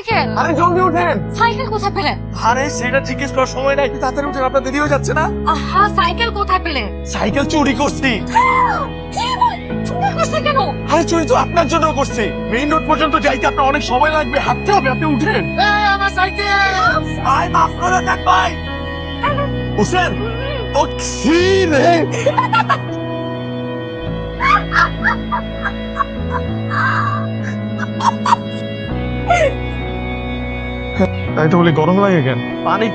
Cycle! আরে জলদি উঠেন সাইকেল কোথায় পেলেন আরে সেটা জিজ্ঞেস করার সময় নাই একটু তাড়াতাড়ি উঠেন আপনার দেরি হয়ে যাচ্ছে না? আহা সাইকেল কোথায় পেলেন সাইকেল চুরি করছি। আরে তো আপনার জন্য করছি। মেইন রোড পর্যন্ত যাইতে আপনার অনেক সময় লাগবে। হাঁটতে হবে আপনি উঠেন। এই আমার সাইকেল! ভাই মাফ করে দেন ভাই। হোসেন ও কি রে। তাই তো বলি গরম লাগে কেন? পানি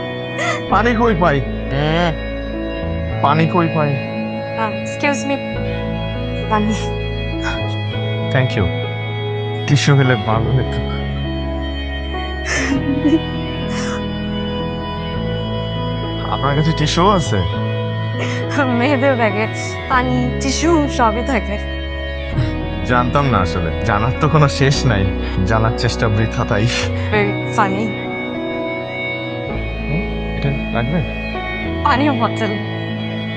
পানি কই পাই? পানি কই পাই? এক্সকিউজ মি পানি। থ্যাংক ইউ টিস্যু হলে ভালো হতো। আপনার কাছে টিস্যু আছে? মেয়েদের ব্যাগে পানি টিস্যু সবই থাকে। জানতাম না আসলে। জানার তো কোনো শেষ নাই। জানার চেষ্টা বৃথা তাই ভেরি ফানি এটা রাখবেন পানি বোতল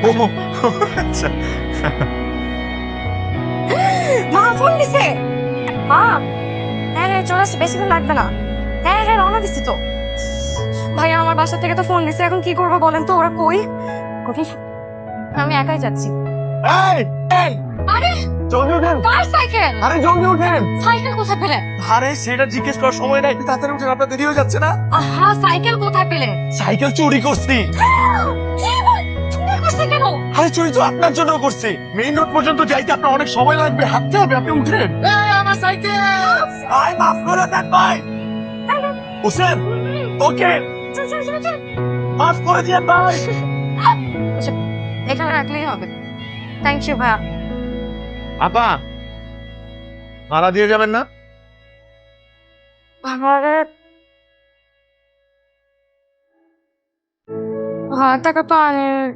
ও আচ্ছা। মা ফোন দিছে। মা হ্যাঁ হ্যাঁ চলে আসছে বেশিক্ষণ লাগবে না। হ্যাঁ হ্যাঁ রওনা দিচ্ছি তো। ভাইয়া আমার বাসা থেকে তো ফোন দিছে। এখন কি করব বলেন তো ওরা কই? কোথায় আমি একাই যাচ্ছি। এই এই! আরে! কার সাইকেল আরে জলদি উঠেন সাইকেল কোথায় পেলেন? আরে সেটা জিজ্ঞেস করার সময় নাই তাড়াতাড়ি উঠেন আপনার দেরি হয়ে যাচ্ছে না? আহা সাইকেল কোথায় সাইকেল চুরি করছি। আরে চুরি তো আপনার জন্য করছি। মেইন রোড পর্যন্ত যাইতে আপনার অনেক সময় লাগবে হাঁটতে হবে আপনি উঠেন। আমার সাইকেল! ভাই মাফ করে দেন ভাই। হোসেন ওকে। চল চল চল চল। মাফ করে দিয়েন ভাই। এখানে রাখলেই হবে। থ্যাংক ইউ ভাইয়া। আপা ভাড়া দিয়ে যাবেন না? আমারে হ্যাঁ টাকা পানির